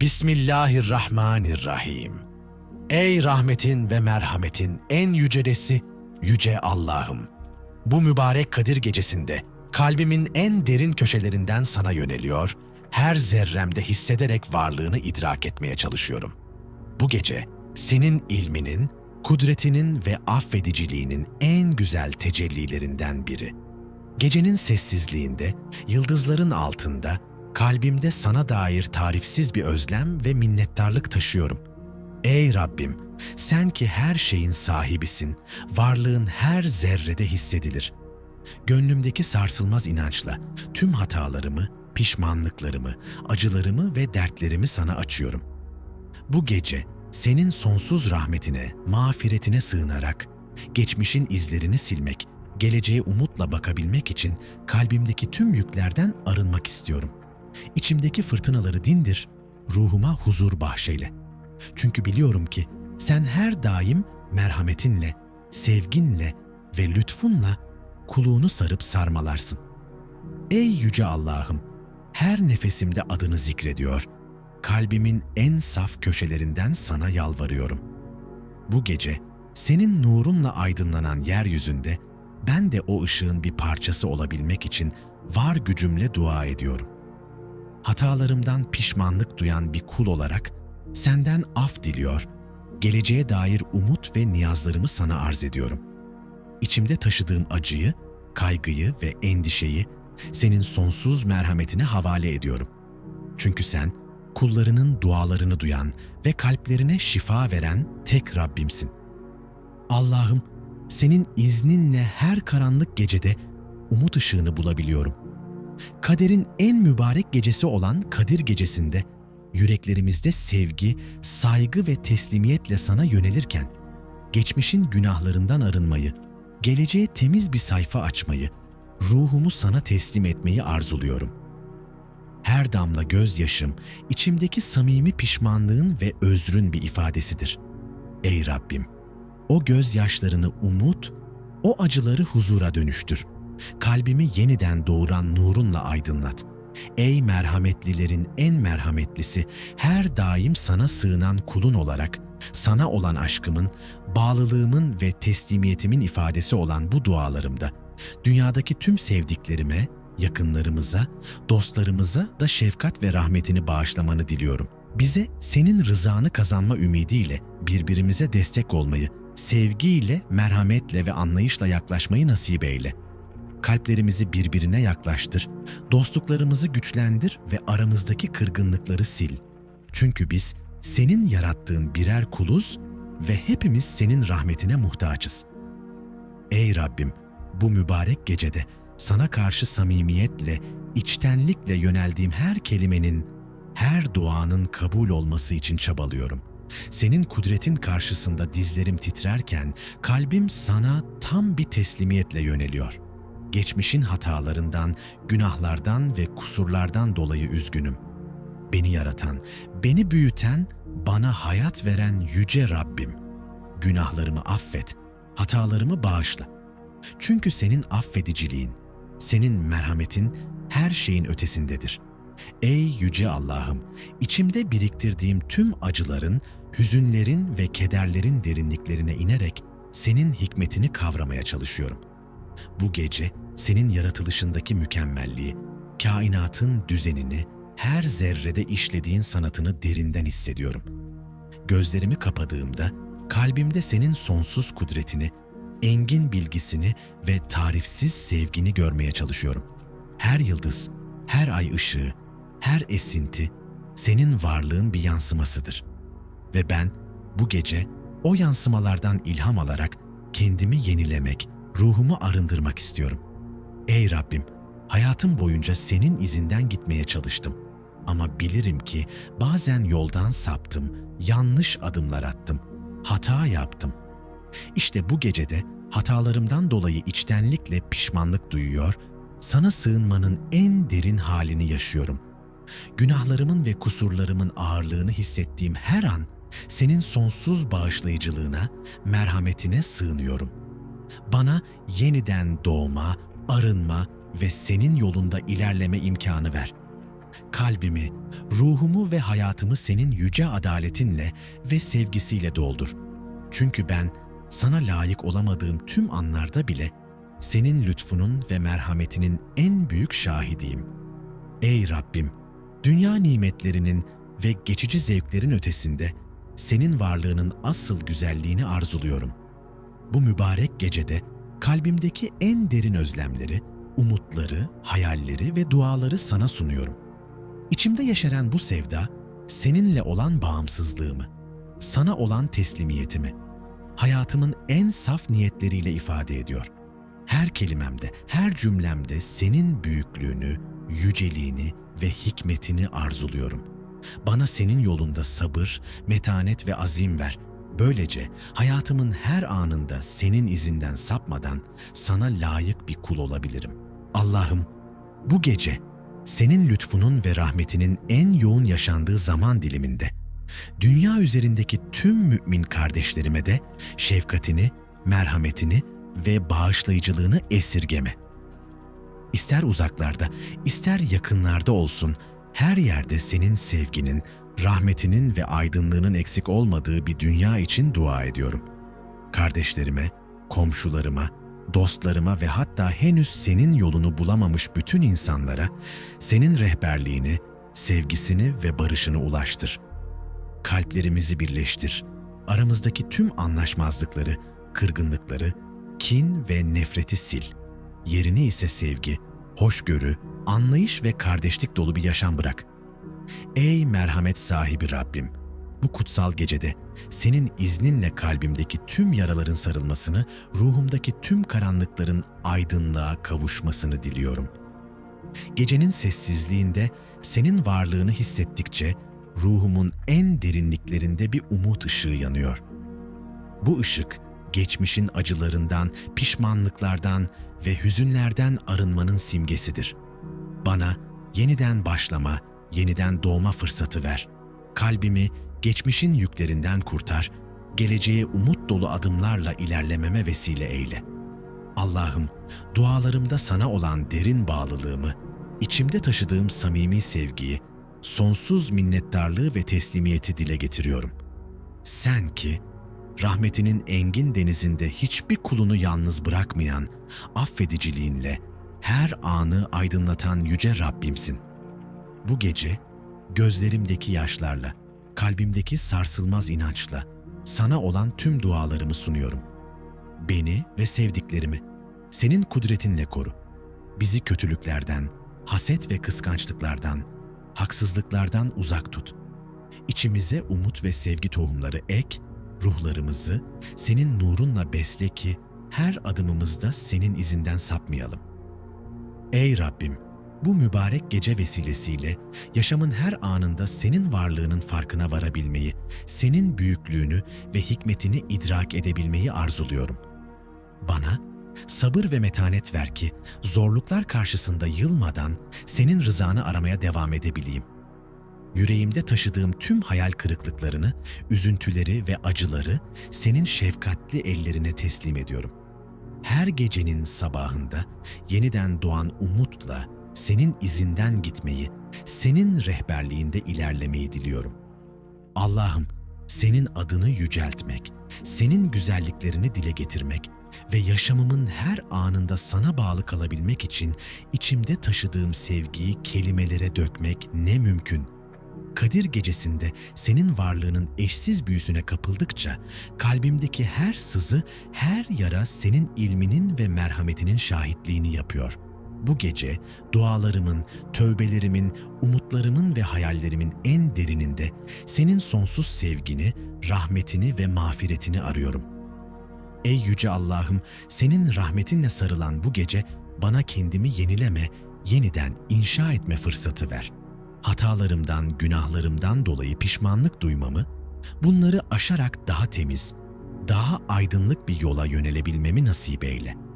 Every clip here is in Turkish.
Bismillahirrahmanirrahim. Ey rahmetin ve merhametin en yücelesi, yüce Allah'ım. Bu mübarek Kadir gecesinde kalbimin en derin köşelerinden sana yöneliyor, her zerremde hissederek varlığını idrak etmeye çalışıyorum. Bu gece senin ilminin, kudretinin ve affediciliğinin en güzel tecellilerinden biri. Gecenin sessizliğinde, yıldızların altında, kalbimde sana dair tarifsiz bir özlem ve minnettarlık taşıyorum. Ey Rabbim, sen ki her şeyin sahibisin, varlığın her zerrede hissedilir. Gönlümdeki sarsılmaz inançla tüm hatalarımı, pişmanlıklarımı, acılarımı ve dertlerimi sana açıyorum. Bu gece senin sonsuz rahmetine, mağfiretine sığınarak, geçmişin izlerini silmek, geleceğe umutla bakabilmek için kalbimdeki tüm yüklerden arınmak istiyorum. İçimdeki fırtınaları dindir, ruhuma huzur bahşeyle. Çünkü biliyorum ki sen her daim merhametinle, sevginle ve lütfunla kuluğunu sarıp sarmalarsın. Ey yüce Allah'ım, her nefesimde adını zikrediyor, kalbimin en saf köşelerinden sana yalvarıyorum. Bu gece senin nurunla aydınlanan yeryüzünde ben de o ışığın bir parçası olabilmek için var gücümle dua ediyorum. Hatalarımdan pişmanlık duyan bir kul olarak senden af diliyor, geleceğe dair umut ve niyazlarımı sana arz ediyorum. İçimde taşıdığım acıyı, kaygıyı ve endişeyi senin sonsuz merhametine havale ediyorum. Çünkü sen kullarının dualarını duyan ve kalplerine şifa veren tek Rabbimsin. Allah'ım, senin izninle her karanlık gecede umut ışığını bulabiliyorum. Kaderin en mübarek gecesi olan Kadir gecesinde yüreklerimizde sevgi, saygı ve teslimiyetle sana yönelirken geçmişin günahlarından arınmayı, geleceğe temiz bir sayfa açmayı, ruhumu sana teslim etmeyi arzuluyorum. Her damla gözyaşım içimdeki samimi pişmanlığın ve özrün bir ifadesidir. Ey Rabbim, o gözyaşlarını umut, o acıları huzura dönüştür. Kalbimi yeniden doğuran nurunla aydınlat. Ey merhametlilerin en merhametlisi, her daim sana sığınan kulun olarak, sana olan aşkımın, bağlılığımın ve teslimiyetimin ifadesi olan bu dualarımda, dünyadaki tüm sevdiklerime, yakınlarımıza, dostlarımıza da şefkat ve rahmetini bağışlamanı diliyorum. Bize senin rızanı kazanma ümidiyle birbirimize destek olmayı, sevgiyle, merhametle ve anlayışla yaklaşmayı nasip eyle. Kalplerimizi birbirine yaklaştır, dostluklarımızı güçlendir ve aramızdaki kırgınlıkları sil. Çünkü biz senin yarattığın birer kuluz ve hepimiz senin rahmetine muhtaçız. Ey Rabbim, bu mübarek gecede sana karşı samimiyetle, içtenlikle yöneldiğim her kelimenin, her duanın kabul olması için çabalıyorum. Senin kudretin karşısında dizlerim titrerken kalbim sana tam bir teslimiyetle yöneliyor. Geçmişin hatalarından, günahlardan ve kusurlardan dolayı üzgünüm. Beni yaratan, beni büyüten, bana hayat veren yüce Rabbim. Günahlarımı affet, hatalarımı bağışla. Çünkü senin affediciliğin, senin merhametin her şeyin ötesindedir. Ey yüce Allah'ım, içimde biriktirdiğim tüm acıların, hüzünlerin ve kederlerin derinliklerine inerek senin hikmetini kavramaya çalışıyorum. Bu gece senin yaratılışındaki mükemmelliği, kainatın düzenini, her zerrede işlediğin sanatını derinden hissediyorum. Gözlerimi kapadığımda kalbimde senin sonsuz kudretini, engin bilgisini ve tarifsiz sevgini görmeye çalışıyorum. Her yıldız, her ay ışığı, her esinti senin varlığın bir yansımasıdır. Ve ben bu gece o yansımalardan ilham alarak kendimi yenilemek, ruhumu arındırmak istiyorum. Ey Rabbim, hayatım boyunca senin izinden gitmeye çalıştım. Ama bilirim ki bazen yoldan saptım, yanlış adımlar attım, hata yaptım. İşte bu gecede hatalarımdan dolayı içtenlikle pişmanlık duyuyor, sana sığınmanın en derin halini yaşıyorum. Günahlarımın ve kusurlarımın ağırlığını hissettiğim her an senin sonsuz bağışlayıcılığına, merhametine sığınıyorum. Bana yeniden doğma, arınma ve senin yolunda ilerleme imkanı ver. kalbimi, ruhumu ve hayatımı senin yüce adaletinle ve sevgisiyle doldur. Çünkü ben sana layık olamadığım tüm anlarda bile senin lütfunun ve merhametinin en büyük şahidiyim. Ey Rabbim, dünya nimetlerinin ve geçici zevklerin ötesinde senin varlığının asıl güzelliğini arzuluyorum. Bu mübarek gecede kalbimdeki en derin özlemleri, umutları, hayalleri ve duaları sana sunuyorum. İçimde yeşeren bu sevda, seninle olan bağımsızlığımı, sana olan teslimiyetimi, hayatımın en saf niyetleriyle ifade ediyor. Her kelimemde, her cümlemde senin büyüklüğünü, yüceliğini ve hikmetini arzuluyorum. Bana senin yolunda sabır, metanet ve azim ver. Böylece hayatımın her anında senin izinden sapmadan sana layık bir kul olabilirim. Allah'ım, bu gece senin lütfunun ve rahmetinin en yoğun yaşandığı zaman diliminde dünya üzerindeki tüm mümin kardeşlerime de şefkatini, merhametini ve bağışlayıcılığını esirgeme. İster uzaklarda, ister yakınlarda olsun, her yerde senin sevginin, rahmetinin ve aydınlığının eksik olmadığı bir dünya için dua ediyorum. Kardeşlerime, komşularıma, dostlarıma ve hatta henüz senin yolunu bulamamış bütün insanlara senin rehberliğini, sevgisini ve barışını ulaştır. Kalplerimizi birleştir. Aramızdaki tüm anlaşmazlıkları, kırgınlıkları, kin ve nefreti sil. Yerini ise sevgi, hoşgörü, anlayış ve kardeşlik dolu bir yaşam bırak. Ey merhamet sahibi Rabbim! Bu kutsal gecede senin izninle kalbimdeki tüm yaraların sarılmasını, ruhumdaki tüm karanlıkların aydınlığa kavuşmasını diliyorum. Gecenin sessizliğinde senin varlığını hissettikçe ruhumun en derinliklerinde bir umut ışığı yanıyor. Bu ışık geçmişin acılarından, pişmanlıklardan ve hüzünlerden arınmanın simgesidir. Bana yeniden başlama, yeniden doğma fırsatı ver. Kalbimi geçmişin yüklerinden kurtar, geleceğe umut dolu adımlarla ilerlememe vesile eyle. Allah'ım, dualarımda sana olan derin bağlılığımı, içimde taşıdığım samimi sevgiyi, sonsuz minnettarlığı ve teslimiyeti dile getiriyorum. Sen ki, rahmetinin engin denizinde hiçbir kulunu yalnız bırakmayan, affediciliğinle her anı aydınlatan yüce Rabbimsin. Bu gece gözlerimdeki yaşlarla, kalbimdeki sarsılmaz inançla sana olan tüm dualarımı sunuyorum. Beni ve sevdiklerimi senin kudretinle koru. Bizi kötülüklerden, haset ve kıskançlıklardan, haksızlıklardan uzak tut. İçimize umut ve sevgi tohumları ek, ruhlarımızı senin nurunla besle ki her adımımızda senin izinden sapmayalım. Ey Rabbim, bu mübarek gece vesilesiyle yaşamın her anında senin varlığının farkına varabilmeyi, senin büyüklüğünü ve hikmetini idrak edebilmeyi arzuluyorum. Bana sabır ve metanet ver ki zorluklar karşısında yılmadan senin rızanı aramaya devam edebileyim. Yüreğimde taşıdığım tüm hayal kırıklıklarını, üzüntüleri ve acıları senin şefkatli ellerine teslim ediyorum. Her gecenin sabahında yeniden doğan umutla senin izinden gitmeyi, senin rehberliğinde ilerlemeyi diliyorum. Allah'ım, senin adını yüceltmek, senin güzelliklerini dile getirmek ve yaşamımın her anında sana bağlı kalabilmek için içimde taşıdığım sevgiyi kelimelere dökmek ne mümkün. Kadir gecesinde senin varlığının eşsiz büyüsüne kapıldıkça kalbimdeki her sızı, her yara senin ilminin ve merhametinin şahitliğini yapıyor. Bu gece dualarımın, tövbelerimin, umutlarımın ve hayallerimin en derininde senin sonsuz sevgini, rahmetini ve mağfiretini arıyorum. Ey yüce Allah'ım, senin rahmetinle sarılan bu gece bana kendimi yenileme, yeniden inşa etme fırsatı ver. Hatalarımdan, günahlarımdan dolayı pişmanlık duymamı, bunları aşarak daha temiz, daha aydınlık bir yola yönelebilmemi nasip eyle.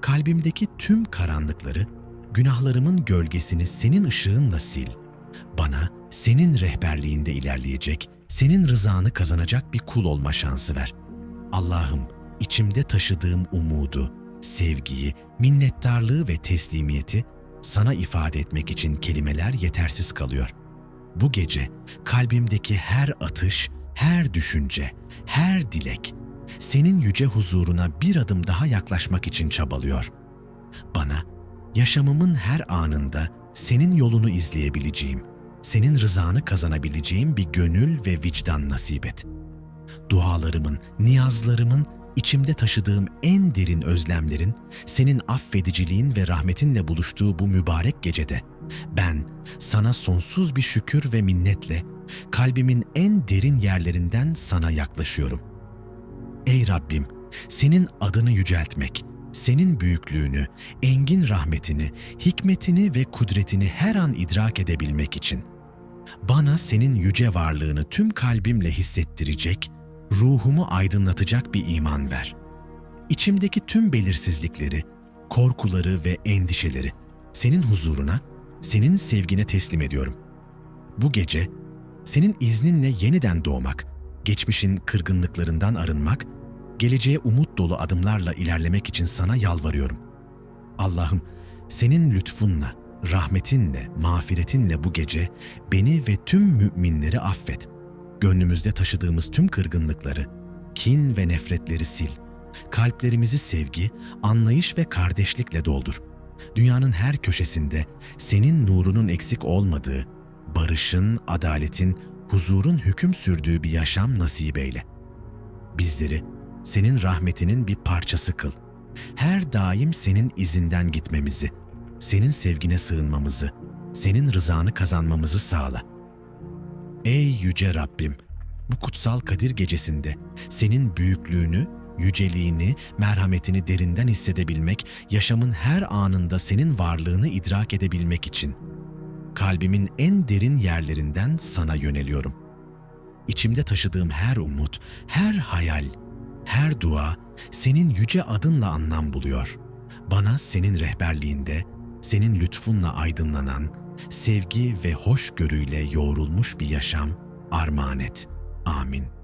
Kalbimdeki tüm karanlıkları, günahlarımın gölgesini senin ışığınla sil. Bana senin rehberliğinde ilerleyecek, senin rızanı kazanacak bir kul olma şansı ver. Allah'ım, içimde taşıdığım umudu, sevgiyi, minnettarlığı ve teslimiyeti sana ifade etmek için kelimeler yetersiz kalıyor. Bu gece kalbimdeki her atış, her düşünce, her dilek senin yüce huzuruna bir adım daha yaklaşmak için çabalıyor. Bana yaşamımın her anında senin yolunu izleyebileceğim, senin rızanı kazanabileceğim bir gönül ve vicdan nasip et. Dualarımın, niyazlarımın, içimde taşıdığım en derin özlemlerin senin affediciliğin ve rahmetinle buluştuğu bu mübarek gecede ben sana sonsuz bir şükür ve minnetle kalbimin en derin yerlerinden sana yaklaşıyorum. Ey Rabbim, senin adını yüceltmek, senin büyüklüğünü, engin rahmetini, hikmetini ve kudretini her an idrak edebilmek için bana senin yüce varlığını tüm kalbimle hissettirecek, ruhumu aydınlatacak bir iman ver. İçimdeki tüm belirsizlikleri, korkuları ve endişeleri senin huzuruna, senin sevgine teslim ediyorum. Bu gece senin izninle yeniden doğmak, geçmişin kırgınlıklarından arınmak, geleceğe umut dolu adımlarla ilerlemek için sana yalvarıyorum. Allah'ım senin lütfunla, rahmetinle, mağfiretinle bu gece beni ve tüm müminleri affet. Gönlümüzde taşıdığımız tüm kırgınlıkları, kin ve nefretleri sil. Kalplerimizi sevgi, anlayış ve kardeşlikle doldur. Dünyanın her köşesinde senin nurunun eksik olmadığı, barışın, adaletin, huzurun hüküm sürdüğü bir yaşam nasip eyle. Bizleri senin rahmetinin bir parçası kıl. Her daim senin izinden gitmemizi, senin sevgine sığınmamızı, senin rızanı kazanmamızı sağla. Ey yüce Rabbim, bu kutsal Kadir gecesinde senin büyüklüğünü, yüceliğini, merhametini derinden hissedebilmek, yaşamın her anında senin varlığını idrak edebilmek için kalbimin en derin yerlerinden sana yöneliyorum. İçimde taşıdığım her umut, her hayal, her dua senin yüce adınla anlam buluyor. Bana senin rehberliğinde, senin lütfunla aydınlanan, sevgi ve hoşgörüyle yoğrulmuş bir yaşam armağan et. Amin.